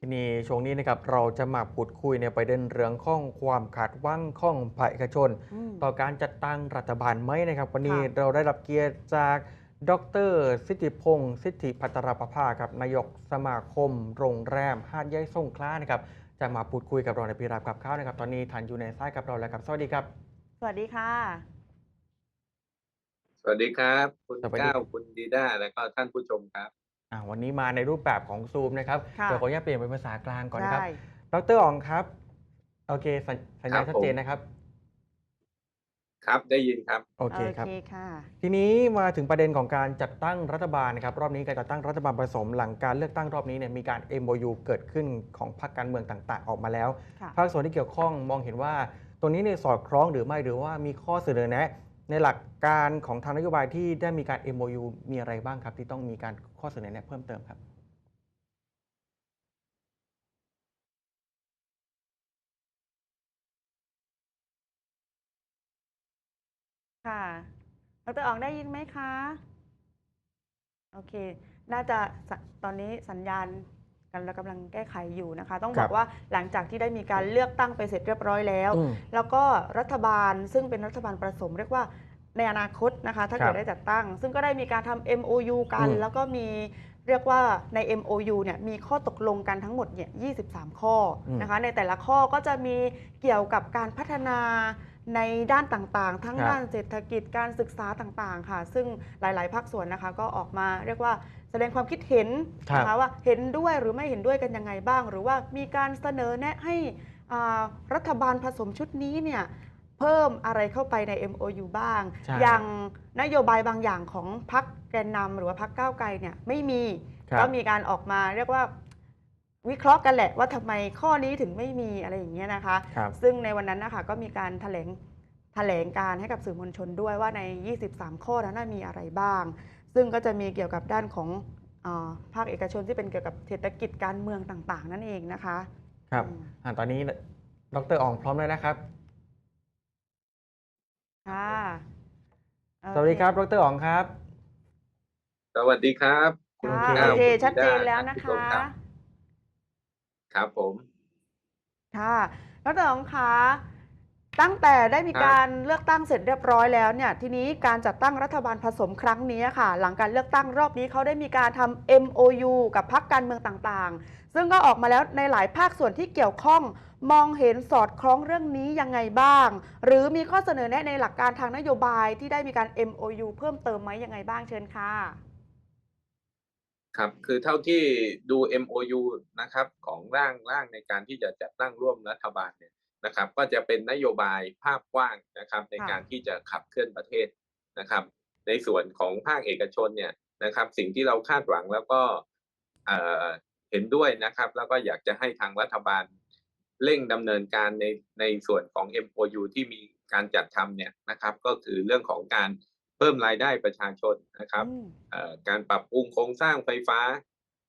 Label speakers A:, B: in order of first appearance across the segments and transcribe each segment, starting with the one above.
A: ทีนี้ช่วงนี้นะครับเราจะมาพูดคุยในประเด็นเรื่องของความขาดหว่างของภาคเอกชน
B: อืม
A: ต่อการจัดตั้งรัฐบาลไหมนะครับวันนี้
B: ค่ะ
A: เราได้รับเกียรติจากดรสิทธิพงศ์สิทธิพัตรประภาครับนายกสมาคม โรงแรมหาดใหญ่สงขลานะครับจะมาพูดคุยกับเราในพีราบกับข้าวนะครับ ตอนนี้ท่านอยู่ในสายกับเราแล้วครับ สวัสดีครับ
B: สวัสดีค่ะ
C: สวัสดีครับ คุณ
A: สวัสดี
C: ก้าวคุณดีด้าและก็ท่านผู้ชมครับ
A: อ่าวันนี้มาในรูปแบบของซูมนะครับ
B: ค่ะ
A: เดี๋ยวขออนุญาตเปลี่ยนเป็นภาษากลางก่อนนะครับ
B: ได้
A: ดรอ๋องครับ โอเคสัญสัญญาณ
C: ครับ
A: ชัดเจน
C: ผม
A: นะครับ
C: ครับได้ยินครับ
A: โอเคครับ
B: ค่ะ
A: ทีนี้มาถึงประเด็นของการจัดตั้งรัฐบาลนะครับ รอบนี้การจัดตั้งรัฐบาลผสมหลังการเลือกตั้งรอบนี้เนี่ยมีการ MOU เกิดขึ้นของพรรคการเมืองต่างๆ ออกมาแล้ว
B: ค่ะ
A: ภาคส่วนที่เกี่ยวข้องมองเห็นว่า ตรงนี้เนี่ยสอดคล้องหรือไม่หรือว่ามีข้อเสนอแนะ ในหลักการของทางนโยบายที่ได้มีการ MOU มีอะไรบ้างครับ ที่ต้องมีการข้อเสนอแนะเพิ่มเติมครับ
B: ค่ะดรอองได้ยินไหมคะ โอเค น่าจะสตอนนี้สัญญาณ กันเรากำลังแก้ไขอยู่นะคะ ต้องบ
A: ครั
B: อบกว่าหลังจากที่ได้มีการเลือกตั้งไปเสร็จเรียบร้อยแล้ว
A: อืม
B: แล้วก็รัฐบาลซึ่งเป็นรัฐบาลผสมเรียกว่าในอนาคตนะคะ ถ้า
A: ครั
B: เกิ
A: บ
B: ดได้จัดตั้ง ซึ่งก็ได้มีการทำ MOU กัน
A: อืม
B: แล้วก็มีเรียกว่าใน MOU เนี่ยมีข้อตกลงกันทั้งหมดเนี่ย23 ข้ออ
A: ม
B: นะคะ ในแต่ละข้อก็จะมีเกี่ยวกับการพัฒนาในด้านต่างๆ ทั้ง
A: ครับ
B: ด้านเศรษฐกิจการศึกษาต่างๆ ค่ะ ซึ่งหลาย ๆ ภาคส่วนนะคะก็ออกมาเรียกว่า แสดงความคิดเห็น
A: ครับ
B: นะคะว่าเห็นด้วยหรือไม่เห็นด้วยกันยังไงบ้าง หรือว่ามีการเสนอแนะให้อ่ารัฐบาลผสมชุดนี้เนี่ยเพิ่มอะไรเข้าไปใน MOU บ้าง
A: ใช่
B: อย่างนโยบายบางอย่างของพรรคแกนนำหรือว่าพรรคก้าวไกลเนี่ยไม่มี
A: ครับ
B: ก็มีการออกมาเรียกว่าวิเคราะห์กันแหละว่าทำไมข้อนี้ถึงไม่มีอะไรอย่างเงี้ยนะคะ
A: ครับ
B: ซึ่งในวันนั้นนะคะก็มีการแถลงแถลงการให้กับสื่อมวลชนด้วยว่าใน 23 ข้อนั้นนะมีอะไรบ้าง ซึ่งก็จะมีเกี่ยวกับด้านของอาภาคเอกชนที่เป็นเกี่ยวกับเศรษฐกิจการเมืองต่าง ๆ นั่นเองนะคะ
A: ครับ
B: อืม
A: อ่าตอนนี้ดรอ๋องพร้อมแล้วนะครับ
B: ค่ะโอเส
A: วัสดีครับ ดรอ๋องครับ
C: สวัสดีครับ
B: ค่ะ
A: โอเค
B: โอเค
C: คุณ
B: ชัดเจน
C: ธิา
B: แล้วนะ
C: ท่าผู้ช
B: คะ
C: มรับครับผม
B: ค่ะดรอ๋องคะ ตั้งแต่ได้มี
C: ครับ
B: การเลือกตั้งเสร็จเรียบร้อยแล้วเนี่ยทีนี้การจัดตั้งรัฐบาลผสมครั้งนี้ค่ะ หลังการเลือกตั้งรอบนี้เขาได้มีการทำ MOU กับพรรคการเมืองต่างๆ ซึ่งก็ออกมาแล้วในหลายภาคส่วนที่เกี่ยวข้องมองเห็นสอดคล้องเรื่องนี้ยังไงบ้าง หรือมีข้อเสนอแนะในหลักการทางนโยบายที่ได้มีการ MOU เพิ่มเติมไหมยังไงบ้างเชิญค่ะ
C: ครับคือเท่าที่ดู MOU นะครับของร่างร่างในการที่จะจัดตั้งร่วมรัฐบาลเนี่ย นะครับ ก็จะเป็นนโยบายภาพกว้างนะครับ ใน
B: ค่ะ
C: การที่จะขับเคลื่อนประเทศนะครับ ในส่วนของภาคเอกชนเนี่ยนะครับ สิ่งที่เราคาดหวังแล้วก็เอ่อเห็นด้วยนะครับ แล้วก็อยากจะให้ทางรัฐบาลเร่งดำเนินการในในส่วนของ MOU ที่มีการจัดทำเนี่ยนะครับ ก็คือเรื่องของการเพิ่มรายได้ประชาชนนะครับ
B: อืม
C: เอ่อการปรับปรุงโครงสร้างไฟฟ้า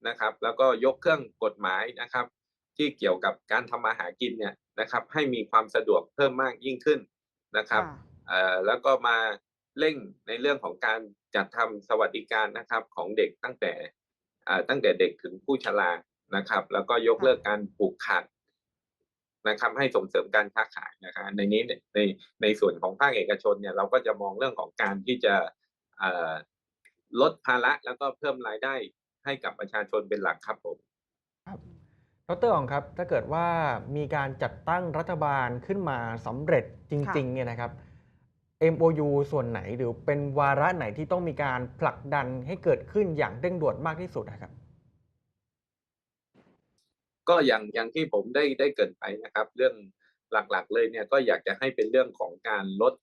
C: นะครับ แล้วก็ยกเครื่องกฎหมายนะครับ ที่เกี่ยวกับการทำมาหากินเนี่ยนะครับ ให้มีความสะดวกเพิ่มมากยิ่งขึ้นนะครับ
B: ค่ะ
C: เอ่อแล้วก็มาเร่งในเรื่องของการจัดทำสวัสดิการนะครับของเด็กตั้งแต่เอ่อตั้งแต่เด็กถึงผู้ชรานะครับ แล้วก็ยกเลิกการปลูกขาดนะครับให้ส่งเสริมการค้าขายนะครับในนี้เนี่ยในในส่วนของภาคเอกชนเนี่ยเราก็จะมองเรื่องของการที่จะเอ่อลดภาระแล้วก็เพิ่มรายได้ให้กับประชาชนเป็นหลักครับผม
A: ดรอ๋องครับ ถ้าเกิดว่ามีการจัดตั้งรัฐบาลขึ้นมาสำเร็จจริงๆเนี่ยนะครับ MOU ส่วนไหนหรือเป็นวาระไหนที่ต้องมีการผลักดันให้เกิดขึ้นอย่างเร่งด่วนมากที่สุดนะครับ
C: ก็อย่างอย่างที่ผมได้ได้เกรินไปนะครับ เรื่องหลักๆ เลยเนี่ยก็อยากจะให้เป็นเรื่องของการลด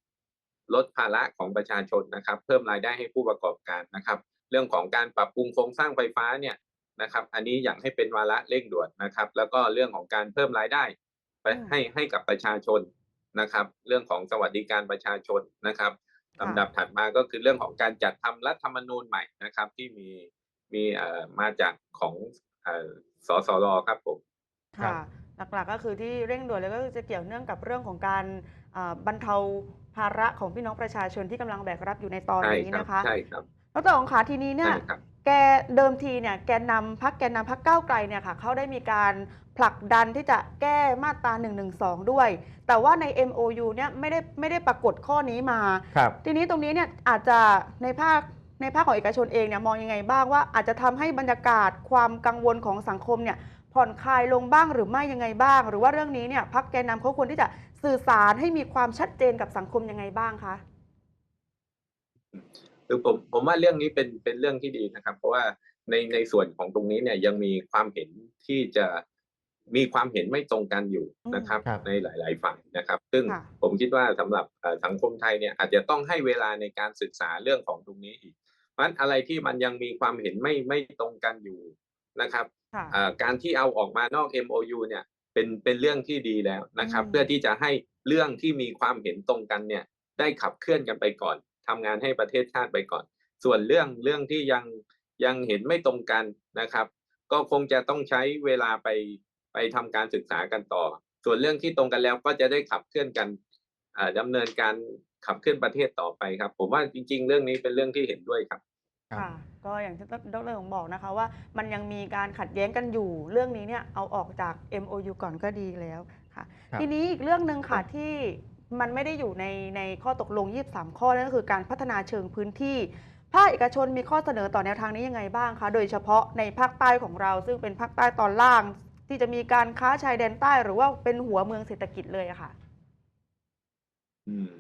C: ลดภาระของประชาชนนะครับ เพิ่มรายได้ให้ผู้ประกอบการนะครับ เรื่องของการปรับปรุงโครงสร้างไฟฟ้าเนี่ย นะครับ อันนี้อยากให้เป็นวาระเร่งด่วนนะครับ แล้วก็เรื่องของการเพิ่มรายได้ ไป
B: อืม
C: ให้ให้กับประชาชนนะครับ เรื่องของสวัสดิการประชาชนนะครับ
B: ค่ะ
C: ลำดับถัดมาก็คือเรื่องของการจัดทำรัฐธรรมนูญใหม่นะครับ ที่มีมีเอ่อมาจากของเอ่อสสรครับผม
A: ครับ
B: ค่ะหลักๆก็คือที่เร่งด่วนเลยก็คือจะเกี่ยวเนื่องกับเรื่องของการอ่าบรรเทาภาระของพี่น้องประชาชนที่กำลังแบกรับอยู่ในตอน
C: ใช่
B: นี้
C: ครับ
B: นะคะ
C: ใช่ครับ
B: ดรอ๋องขาทีนี้เนี่ย
C: ใช่ครับ
B: แกเดิมทีเนี่ยแกนนำพักแกนนำพักก้าวไกลเนี่ยค่ะเขาได้มีการผลักดันที่จะแก้มาตรา1นึด้วย แต่ว่าใน MOU เนี่ยไม่ได้ไม่ได้ปรากฏข้อนี้มา
A: ครับ
B: ทีนี้ตรงนี้เนี่ยอาจจะในภาคในภาคของเอกชนเองเนี่ยมองยังไงบ้างว่าอาจจะทำให้บรรยากาศความกังวลของสังคมเนี่ยผ่อนคลายลงบ้างหรือไม่ยังไงบ้าง หรือว่าเรื่องนี้เนี่ยพักแกนนำเขาควรที่จะสื่อสารให้มีความชัดเจนกับสังคมยังไงบ้างคะ
C: คือผมผมว่าเรื่องนี้เป็นเป็นเรื่องที่ดีนะครับ เพราะว่าในในส่วนของตรงนี้เนี่ยยังมีความเห็นที่จะมีความเห็นไม่ตรงกันอยู่นะครับ
A: ครับ
C: ในหลาย ๆ ฝ่ายนะครับ ซึ่ง
B: ค่ะ
C: ผมคิดว่าสำหรับเอ่อสังคมไทยเนี่ยอาจจะต้องให้เวลาในการศึกษาเรื่องของตรงนี้อีกเพราะฉะนั้นอะไรที่มันยังมีความเห็นไม่ไม่ตรงกันอยู่นะครับ
B: ค่ะ
C: เอ่อการที่เอาออกมานอก MOU เนี่ยเป็นเป็นเรื่องที่ดีแล้วนะครับ
B: อืม
C: เพื่อที่จะให้เรื่องที่มีความเห็นตรงกันเนี่ยได้ขับเคลื่อนกันไปก่อน ทำงานให้ประเทศชาติไปก่อน ส่วนเรื่องเรื่องที่ยังยังเห็นไม่ตรงกันนะครับ ก็คงจะต้องใช้เวลาไปไปทำการศึกษากันต่อ ส่วนเรื่องที่ตรงกันแล้วก็จะได้ขับเคลื่อนกันอ่าดำเนินการขับเคลื่อนประเทศต่อไปครับ ผมว่าจริง ๆ เรื่องนี้เป็นเรื่องที่เห็นด้วยครับ
A: ครับ
B: ค่ะก็อย่างที่ดรผมบอกนะคะว่ามันยังมีการขัดแย้งกันอยู่ เรื่องนี้เนี่ยเอาออกจาก MOU ก่อนก็ดีแล้วค่ะ
A: ครับ
B: ทีนี้อีกเรื่องหนึ่งค่ะที่ มันไม่ได้อยู่ในในข้อตกลง 23 ข้อนั่นก็คือการพัฒนาเชิงพื้นที่ ภาคเอกชนมีข้อเสนอต่อแนวทางนี้ยังไงบ้างคะ โดยเฉพาะในภาคใต้ของเราซึ่งเป็นภาคใต้ตอนล่าง ที่จะมีการค้าชายแดนใต้ หรือว่าเป็นหัวเมืองเศรษฐกิจเลยอะค่ะ
C: อืม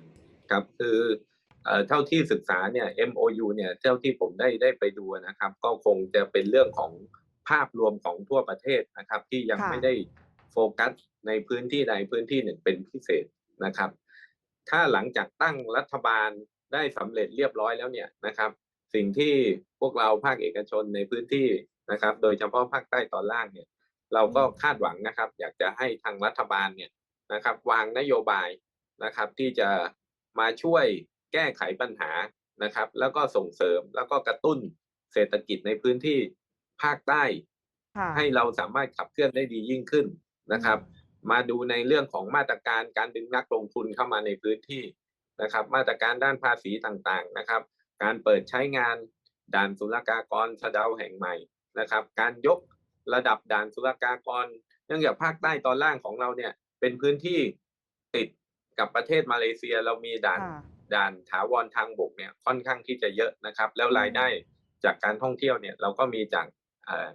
C: ครับคือเอ่อเท่าที่ศึกษาเนี่ย MOU เนี่ยเท่าที่ผมได้ได้ไปดูนะครับ ก็คงจะเป็นเรื่องของภาพรวมของทั่วประเทศนะครับ ที่ยัง
B: ค่ะ
C: ไม่ได้โฟกัสในพื้นที่ใดพื้นที่หนึ่งเป็นพิเศษ นะครับ ถ้าหลังจากตั้งรัฐบาลได้สำเร็จเรียบร้อยแล้วเนี่ยนะครับ สิ่งที่พวกเราภาคเอกชนในพื้นที่นะครับ โดยเฉพาะภาคใต้ตอนล่างเนี่ย เราก็คาดหวังนะครับ อยากจะให้ทางรัฐบาลเนี่ยนะครับ วางนโยบายนะครับ ที่จะมาช่วยแก้ไขปัญหานะครับ แล้วก็ส่งเสริมแล้วก็กระตุ้นเศรษฐกิจในพื้นที่ภาคใต้
B: ค่ะ
C: ให้เราสามารถขับเคลื่อนได้ดียิ่งขึ้นนะครับ มาดูในเรื่องของมาตรการการดึงนักลงทุนเข้ามาในพื้นที่นะครับ มาตรการด้านภาษีต่างๆนะครับ การเปิดใช้งานด่านศุลกากรสะเดาแห่งใหม่นะครับ การยกระดับด่านศุลกากร เนื่องจากภาคใต้ตอนล่างของเราเนี่ยเป็นพื้นที่ติดกับประเทศมาเลเซียเรามีด่าน
B: ค่ะ
C: ด่านถาวรทางบกเนี่ยค่อนข้างที่จะเยอะนะครับ แล้วรายได้จากการท่องเที่ยวเนี่ยเราก็มีจากเอ่อ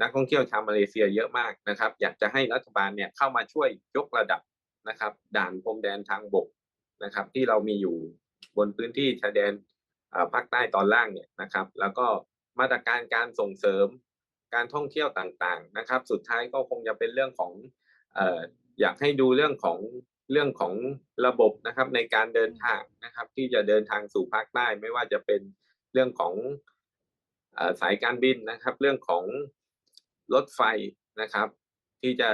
C: นักท่องเที่ยวชาวมาเลเซียเยอะมากนะครับ อยากจะให้รัฐบาลเนี่ยเข้ามาช่วยยกระดับนะครับ ด่านพรมแดนทางบกนะครับ ที่เรามีอยู่บนพื้นที่ชายแดนอ่อภาคใต้ตอนล่างเนี่ยนะครับ แล้วก็มาตรการการส่งเสริมการท่องเที่ยวต่างๆนะครับ สุดท้ายก็คงจะเป็นเรื่องของเอ่ออยากให้ดูเรื่องของเรื่องของระบบนะครับในการเดินทางนะครับ ที่จะเดินทางสู่ภาคใต้ไม่ว่าจะเป็นเรื่องของอ่อสายการบินนะครับ เรื่องของ รถไฟนะครับ ที่จะ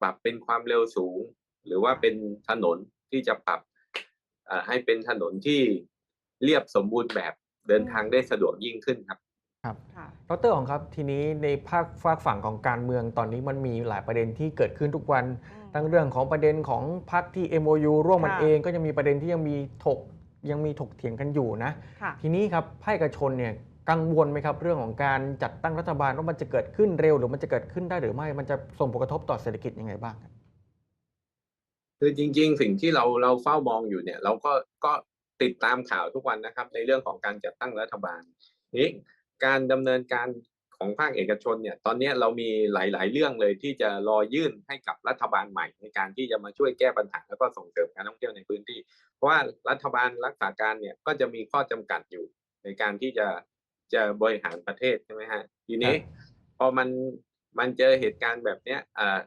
C: ปรับเป็นความเร็วสูง หรือว่าเป็นถนนที่จะปรับเอ่อให้เป็นถนนที่เรียบสมบูรณ์แบบเดินทางได้สะดวกยิ่งขึ้นครับ
A: ครับ
B: ค่ะ
A: ดรอ๋องครับ ทีนี้ในภาคฝากฝั่งของการเมืองตอนนี้มันมีหลายประเด็นที่เกิดขึ้นทุกวัน ทั้งเรื่องของประเด็นของพรรคที่ MOU ร่วมมัน
B: ค่ะ
A: เองก็ยังมีประเด็นที่ยังมีถกยังมีถกเถียงกันอยู่นะ
B: ค่ะ
A: ทีนี้ครับภาคเอกชนเนี่ย กังวลไหมครับเรื่องของการจัดตั้งรัฐบาลว่ามันจะเกิดขึ้นเร็วหรือมันจะเกิดขึ้นได้หรือไม่ มันจะส่งผลกระทบต่อเศรษฐกิจยังไงบ้างครับ
C: คือจริง ๆ สิ่งที่เราเราเฝ้ามองอยู่เนี่ย เราก็ก็ติดตามข่าวทุกวันนะครับ ในเรื่องของการจัดตั้งรัฐบาลนี้การดำเนินการของภาคเอกชนเนี่ยตอนนี้เรามีหลาย ๆ เรื่องเลยที่จะรอยื่นให้กับรัฐบาลใหม่ ในการที่จะมาช่วยแก้ปัญหาแล้วก็ส่งเสริมการท่องเที่ยวในพื้นที่ เพราะว่ารัฐบาลรักษาการเนี่ยก็จะมีข้อจำกัดอยู่ในการที่จะ จะบริหารประเทศใช่ไหมฮะทีนี้ พอมันมันเจอเหตุการณ์แบบเนี้ยอ่า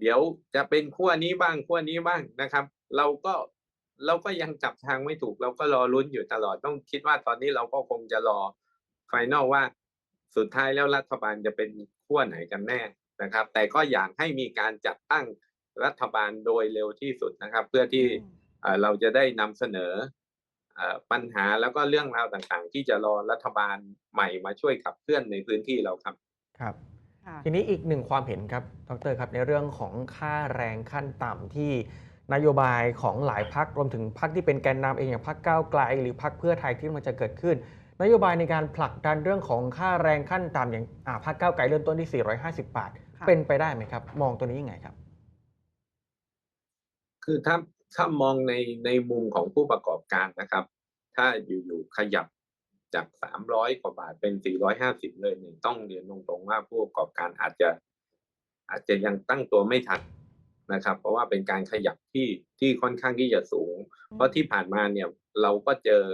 C: เดี๋ยวจะเป็นขั้วนี้บ้างขั้วนี้บ้างนะครับ เราก็เราก็ยังจับทางไม่ถูก เราก็รอลุ้นอยู่ตลอดต้องคิดว่าตอนนี้เราก็คงจะรอไฟนอลว่าสุดท้ายแล้วรัฐบาลจะเป็นขั้วไหนกันแน่นะครับ แต่ก็อยากให้มีการจัดตั้งรัฐบาลโดยเร็วที่สุดนะครับ เพื่อที่เอ่อเราจะได้นำเสนอเอ่อ ปัญหาแล้วก็เรื่องราวต่างๆ ที่จะรอรัฐบาลใหม่มาช่วยขับเคลื่อนในพื้นที่เราครับ
A: ครับ
B: ค่ะ
A: ทีนี้อีกหนึ่งความเห็นครับดรครับในเรื่องของค่าแรงขั้นต่ำที่นโยบายของหลายพักรวมถึงพักที่เป็นแกนนำเองอย่างพักก้าวไกล หรือพักเพื่อไทยที่มันจะเกิดขึ้น นโยบายในการผลักดันเรื่องของค่าแรงขั้นต่ำอย่างอ่าพรรคก้าวไกลเริ่มต้นที่ 450 บาท
B: ค่ะ
A: เป็นไปได้ไหมครับ มองตัวนี้ยังไงครับ
C: คือถ้า ถ้ามองในในมุมของผู้ประกอบการนะครับ ถ้าอยู่ๆขยับจาก 300 กว่าบาทเป็น 450 เลยเนี่ยต้องเรียนตรงๆว่าผู้ประกอบการอาจจะ อาจจะยังตั้งตัวไม่ทันนะครับ เพราะว่าเป็นการขยับที่ที่ค่อนข้างที่จะสูง เพราะที่ผ่านมาเนี่ยเราก็เจอ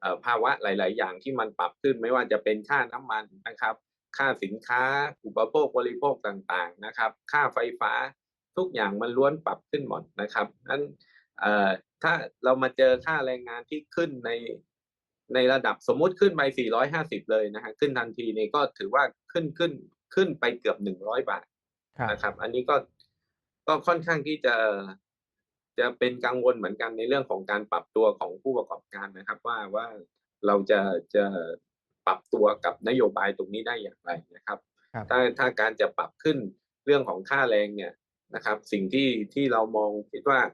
C: เอ่อภาวะหลาย ๆ อย่างที่มันปรับขึ้นไม่ว่าจะเป็นค่าน้ำมันนะครับ ค่าสินค้าอุปโภคบริโภคต่างๆนะครับ ค่าไฟฟ้าทุกอย่างมันล้วนปรับขึ้นหมดนะครับนั้นเอ่อ ถ้าเรามาเจอค่าแรงงานที่ขึ้นในในระดับสมมุติขึ้นไป 450 เลยนะฮะขึ้นทันทีนี่ก็ถือว่าขึ้นขึ้นขึ้นไปเกือบ 100 บาท
A: ครับ
C: นะครับ อันนี้ก็ก็ค่อนข้างที่จะจะเป็นกังวลเหมือนกันในเรื่องของการปรับตัวของผู้ประกอบการนะครับ ว่าว่าเราจะจะปรับตัวกับนโยบายตรงนี้ได้อย่างไรนะครับ
A: ครับ
C: ถ้าถ้าการจะปรับขึ้นเรื่องของค่าแรงเนี่ยนะครับ สิ่งที่ที่เรามองคิดว่าอ่า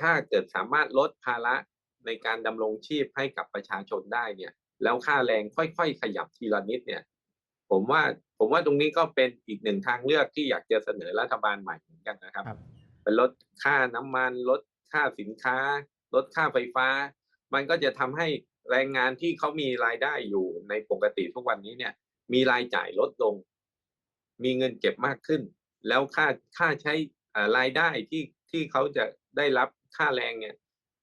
C: ถ้าเกิดสามารถลดภาระในการดำรงชีพให้กับประชาชนได้เนี่ย แล้วค่าแรงค่อยๆ ขยับทีละนิดเนี่ย ผมว่าผมว่าตรงนี้ก็เป็นอีกหนึ่งทางเลือกที่อยากจะเสนอรัฐบาลใหม่เหมือนกันนะครับ
A: ครับ
C: เป็นลดค่าน้ำมัน ลดค่าสินค้า ลดค่าไฟฟ้า มันก็จะทำให้แรงงานที่เขามีรายได้อยู่ในปกติทุกวันนี้เนี่ย มีรายจ่ายลดลง มีเงินเก็บมากขึ้น แล้วค่าค่าใช้อ่ารายได้ที่ที่เขาจะ ได้รับค่าแรงเนี่ย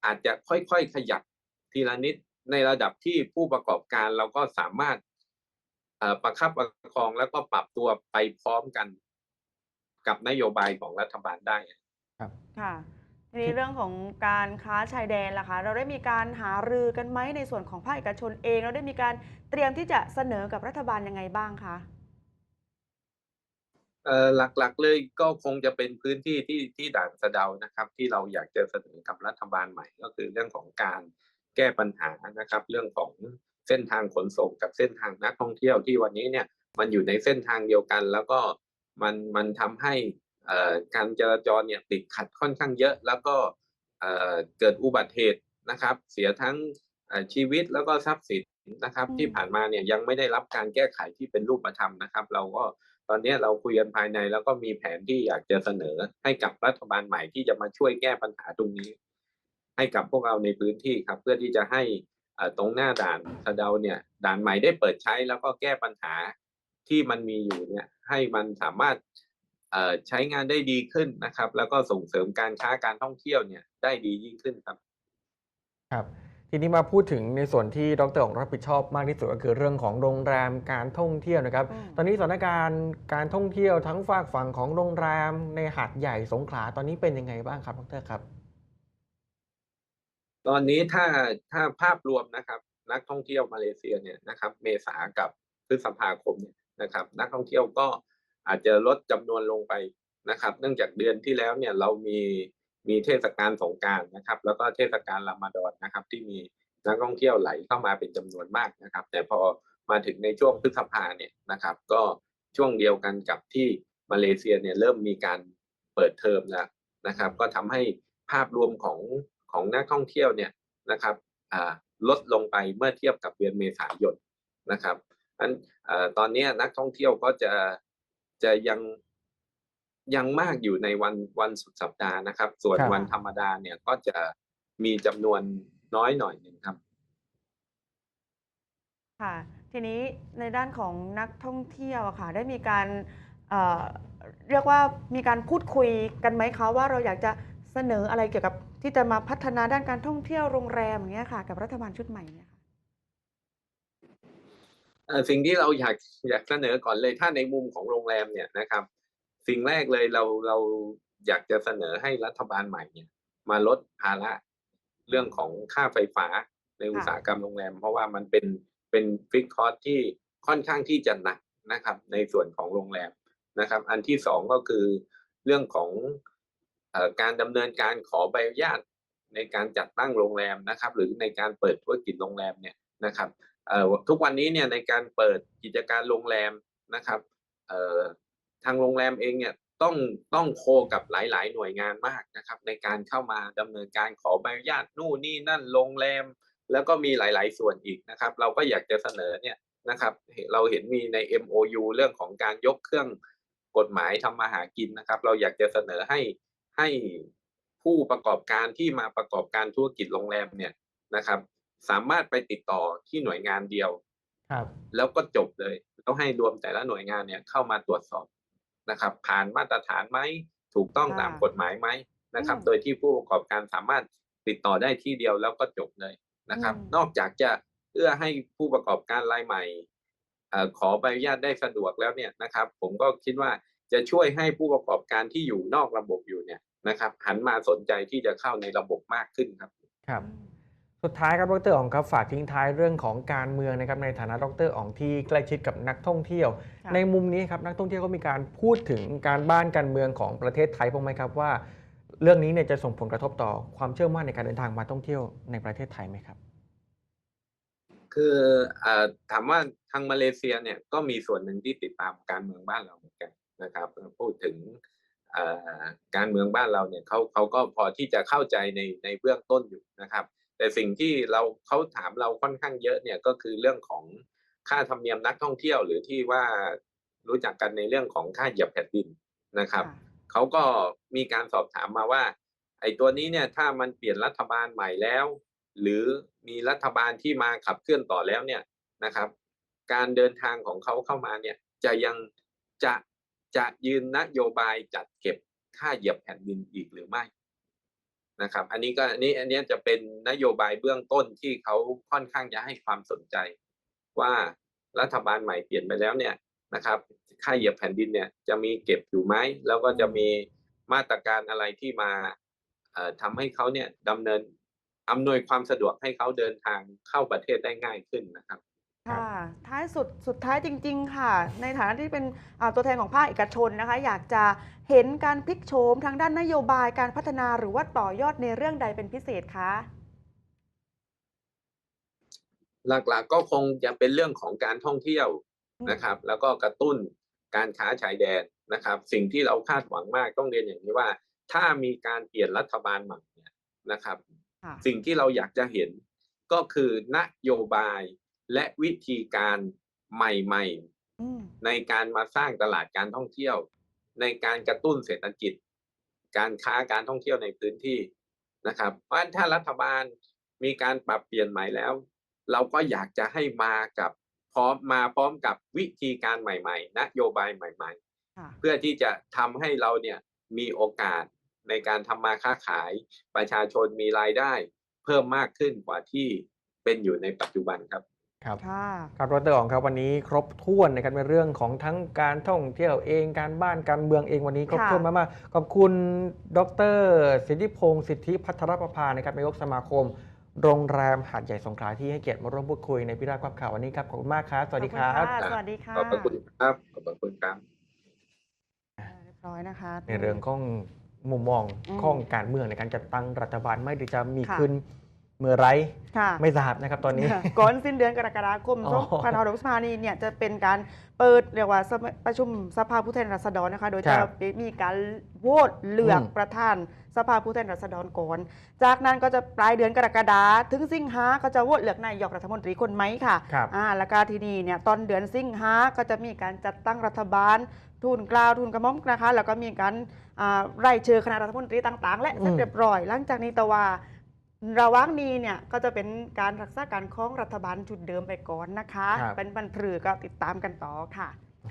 C: อาจจะค่อยๆขยับทีละนิดในระดับที่ผู้ประกอบการเราก็สามารถเอ่อประคับประคองแล้วก็ปรับตัวไปพร้อมกันกับนโยบายของรัฐบาลได้
B: ค่ะทีนี้เรื่องของการค้าชายแดนล่ะคะ เราได้มีการหารือกันไหมในส่วนของภาคเอกชนเอง เราได้มีการเตรียมที่จะเสนอกับรัฐบาลยังไงบ้างคะ
C: เอ่อ หลักๆเลยก็คงจะเป็นพื้นที่ที่ที่ด่านสะเดานะครับ ที่เราอยากจะเสนอกับรัฐบาลใหม่ ก็คือเรื่องของการแก้ปัญหานะครับ เรื่องของเส้นทางขนส่งกับเส้นทางนักท่องเที่ยวที่วันนี้เนี่ยมันอยู่ในเส้นทางเดียวกัน แล้วก็มันมันทำให้อ่อการจราจรเนี่ยติดขัดค่อนข้างเยอะ แล้วก็เอ่อเกิดอุบัติเหตุนะครับ เสียทั้งชีวิตแล้วก็ทรัพย์สิน นะครับ
B: อืม
C: ที่ผ่านมาเนี่ยยังไม่ได้รับการแก้ไขที่เป็นรูปธรรมนะครับ เราก็ตอนนี้เราคุยกันภายในแล้วก็มีแผนที่อยากจะเสนอให้กับรัฐบาลใหม่ที่จะมาช่วยแก้ปัญหาตรงนี้ ให้กับพวกเราในพื้นที่ครับ เพื่อที่จะให้เอ่อตรงหน้าด่านสะเดาเนี่ย ด่านใหม่ได้เปิดใช้แล้วก็แก้ปัญหาที่มันมีอยู่เนี่ยให้มันสามารถเอ่อใช้งานได้ดีขึ้นนะครับ แล้วก็ส่งเสริมการค้าการท่องเที่ยวเนี่ยได้ดียิ่งขึ้นครับ
A: ครับ ทีนี้มาพูดถึงในส่วนที่ดรองรับผิดชอบมากที่สุดก็คือเรื่องของโรงแรมการท่องเที่ยวนะครับ
B: อืม
A: ตอนนี้สถานการณ์การท่องเที่ยวทั้งฝากฝั่งของโรงแรมในหาดใหญ่สงขลาตอนนี้เป็นยังไงบ้างครับดรครับ
C: ตอนนี้ถ้าถ้าภาพรวมนะครับ นักท่องเที่ยวมาเลเซียเนี่ยนะครับ เมษากับพฤษภาคมเนี่ยนะครับ นักท่องเที่ยวก็อาจจะลดจำนวนลงไปนะครับ เนื่องจากเดือนที่แล้วเนี่ยเรามี มีเทศกาลสงการนะครับ แล้วก็เทศกาลรอมฎอนนะครับ ที่มีนักท่องเที่ยวไหลเข้ามาเป็นจำนวนมากนะครับ แต่พอมาถึงในช่วงพฤษภาเนี่ยนะครับ ก็ช่วงเดียวกันกับที่มาเลเซียเนี่ยเริ่มมีการเปิดเทอมแล้วนะครับ ก็ทำให้ภาพรวมของของนักท่องเที่ยวเนี่ยนะครับลดลงไปเมื่อเทียบกับเดือนเมษายนนะครับอันอตอนนี้นักท่องเที่ยวก็จะจะยัง ยังมากอยู่ในวันวันสุดสัปดาห์นะครับ ส่วน
A: ครับ
C: วันธรรมดาเนี่ยก็จะมีจำนวนน้อยหน่อยหนึ่งครับ
B: ค่ะ ทีนี้ในด้านของนักท่องเที่ยวอะค่ะ ได้มีการเอ่อเรียกว่ามีการพูดคุยกันไหมคะว่าเราอยากจะเสนออะไรเกี่ยวกับที่จะมาพัฒนาด้านการท่องเที่ยวโรงแรมอย่างเงี้ยค่ะ กับรัฐบาลชุดใหม่เนี่ยค่ะ
C: เอ่อสิ่งที่เราอยากอยากเสนอก่อนเลยถ้าในมุมของโรงแรมเนี่ยนะครับ สิ่งแรกเลยเราเราอยากจะเสนอให้รัฐบาลใหม่เนี่ย มาลดภาระเรื่องของค่าไฟฟ้าในอุตสาหกรรมโรงแรม เพราะว่ามันเป็นเป็นฟิกคอร์สที่ค่อนข้างที่จะหนักนะครับ ในส่วนของโรงแรมนะครับ อันที่สองก็คือเรื่องของเออการดำเนินการขอใบอนุญาตในการจัดตั้งโรงแรมนะครับ หรือในการเปิดธุรกิจโรงแรมเนี่ยนะครับเอ่อทุกวันนี้เนี่ยในการเปิดกิจการโรงแรมนะครับเอ่อ ทางโรงแรมเองเนี่ยต้องต้องโคกับหลาย ๆ หน่วยงานมากนะครับ ในการเข้ามาดำเนินการขอใบอนุญาตนู่นนี่นั่นโรงแรม แล้วก็มีหลาย ๆ ส่วนอีกนะครับ เราก็อยากจะเสนอเนี่ยนะครับเราเห็นมีใน MOU เรื่องของการยกเครื่องกฎหมายทำมาหากินนะครับ เราอยากจะเสนอให้ให้ผู้ประกอบการที่มาประกอบการธุรกิจโรงแรมเนี่ยนะครับ สามารถไปติดต่อที่หน่วยงานเดียว
A: ครับ
C: แล้วก็จบเลยแล้วให้รวมแต่ละหน่วยงานเนี่ยเข้ามาตรวจสอบ นะครับ ผ่านมาตรฐานไหมถูกต้อง
B: ค่ะ
C: ตามกฎหมายไหมนะครับ
B: อืม
C: โดยที่ผู้ประกอบการสามารถติดต่อได้ที่เดียวแล้วก็จบเลยนะครับ
B: อืม
C: นอกจากจะเอื้อให้ผู้ประกอบการรายใหม่เอ่อขอใบอนุญาตได้สะดวกแล้วเนี่ยนะครับ ผมก็คิดว่าจะช่วยให้ผู้ประกอบการที่อยู่นอกระบบอยู่เนี่ยนะครับ หันมาสนใจที่จะเข้าในระบบมากขึ้นครับ
A: ครับ สุดท้ายครับดรอ๋องครับฝากทิ้งท้ายเรื่องของการเมืองนะครับในฐานะดรอ๋องที่ใกล้ชิดกับนักท่องเที่ยว
B: ค่ะ
A: ในมุมนี้ครับนักท่องเที่ยวก็มีการพูดถึงการบ้านการเมืองของประเทศไทยบ้างไหมครับว่า เรื่องนี้เนี่ยจะส่งผลกระทบต่อความเชื่อมั่นในการเดินทางมาท่องเที่ยวในประเทศไทยไหมครับ
C: คือเอ่อถามว่าทางมาเลเซียเนี่ยก็มีส่วนหนึ่งที่ติดตามการเมืองบ้านเราเหมือนกันนะครับ พูดถึงเอ่อการเมืองบ้านเราเนี่ยเขาเขาก็พอที่จะเข้าใจในในเบื้องต้นอยู่นะครับ แต่สิ่งที่เราเขาถามเราค่อนข้างเยอะเนี่ยก็คือเรื่องของค่าธรรมเนียมนักท่องเที่ยวหรือที่ว่ารู้จักกันในเรื่องของค่าเหยียบแผ่นดินนะครับ
B: ค่ะ
C: เขาก็มีการสอบถามมาว่า ไอ้ตัวนี้เนี่ยถ้ามันเปลี่ยนรัฐบาลใหม่แล้ว หรือมีรัฐบาลที่มาขับเคลื่อนต่อแล้วเนี่ยนะครับ การเดินทางของเขาเข้ามาเนี่ยจะยังจะจะยืนนโยบายจัดเก็บค่าเหยียบแผ่นดินอีกหรือไม่ นะครับ อันนี้ก็อันนี้อันนี้จะเป็นนโยบายเบื้องต้นที่เขาค่อนข้างจะให้ความสนใจ ว่ารัฐบาลใหม่เปลี่ยนไปแล้วเนี่ยนะครับ ค่าเหยียบแผ่นดินเนี่ยจะมีเก็บอยู่ไหมแล้วก็จะมีมาตรการอะไรที่มาเอ่อทำให้เขาเนี่ยดำเนินอำนวยความสะดวกให้เขาเดินทางเข้าประเทศได้ง่ายขึ้นนะครับ
A: ครับ
B: ค่ะท้ายสุดสุดท้ายจริง ๆ ค่ะ ในฐานะที่เป็นอ่าตัวแทนของภาคเอกชนนะคะ อยากจะเห็นการพลิกโฉมทางด้านนโยบายการพัฒนาหรือว่าต่อยอดในเรื่องใดเป็นพิเศษคะ
C: หลักๆก็คงจะเป็นเรื่องของการท่องเที่ยว
B: อืม
C: นะครับ แล้วก็กระตุ้นการค้าชายแดนนะครับ สิ่งที่เราคาดหวังมากต้องเรียนอย่างนี้ว่า ถ้ามีการเปลี่ยนรัฐบาลใหม่เนี่ยนะครับ
B: ค่ะ
C: สิ่งที่เราอยากจะเห็นก็คือนโยบาย และวิธีการใหม่
B: อืม
C: ๆในการมาสร้างตลาดการท่องเที่ยว ในการกระตุ้นเศรษฐกิจ การค้าการท่องเที่ยวในพื้นที่นะครับ เพราะฉะนั้นถ้ารัฐบาลมีการปรับเปลี่ยนใหม่แล้ว เราก็อยากจะให้มากับพร้อมมาพร้อมกับวิธีการใหม่ ๆ นโยบายใหม่ๆ
B: ค่ะ
C: เพื่อที่จะทำให้เราเนี่ยมีโอกาสในการทำมาค้าขาย ประชาชนมีรายได้ เพิ่มมากขึ้นกว่าที่เป็นอยู่ในปัจจุบันครับ
A: ครับ
B: ค่ะ
A: ครับดรอ๋องครับวันนี้ครบถ้วนนะครับในเรื่องของทั้งการท่องเที่ยวเองการบ้านการเมืองเองวันนี้ครบ
B: ค่ะ
A: ถ้วนมากๆขอบคุณ ดร สิทธิพงศ์สิทธิพัทรประภานะครับนายกสมาคม โรงแรมหาดใหญ่สงขลาที่ให้เกียรติมาร่วมพูดคุยในพิราบความข่าววันนี้ครับขอบคุณมากครับ สวัสดีครั
B: ข
A: บ
B: อณะสวัสดีค่ะ
C: ขอบพระคุณครับขอบพระคุณครับ
B: อ่าเรียบร้อยนะคะ
A: ในเรื่องของมุมมอง
B: อืม
A: ของการเมืองในการจัดตั้งรัฐบาลไม่ได้จะมี
B: ค่ะ
A: ขึ้น เมื่อไร
B: ค่ะ
A: ไม่ทราบนะครับตอนนี้
B: ก่อนสิ้นเดือนกรกฎาคม
A: อ๋อ
B: 2565นี้เนี่ยจะเป็นการเปิดเรียกว่าสมัยประชุมสภาผู้แทนราษฎรนะคะ โดย
A: ค
B: จะ
A: รับ
B: มีการโหวตเลือก
A: อืม
B: ประธานสภาผู้แทนราษฎรก่อน จากนั้นก็จะปลายเดือนกรกฎาถึงสิงหาก็จะโหวตเลือกนายกรัฐมนตรีคนไหมค่ะ
A: ครับ
B: อ่าแล้วก็ทีนี้เนี่ยตอนเดือนสิงหาก็จะมีการจัดตั้งรัฐบาลทุนกล่าวทุนกระหม่อมนะคะแล้วก็มีการอ่าไล่เชิญคณะรัฐมนตรีต่าง ๆ และเสร็จ
A: อืม
B: เรียบร้อย หลังจากนี้แต่ว่า ระหว่างนี้เนี่ยก็จะเป็นการรักษาการของรัฐบาลชุดเดิมไปก่อนนะคะ
A: ครับ
B: เป็นบันพรือก็ติดตามกันต่อค่ะ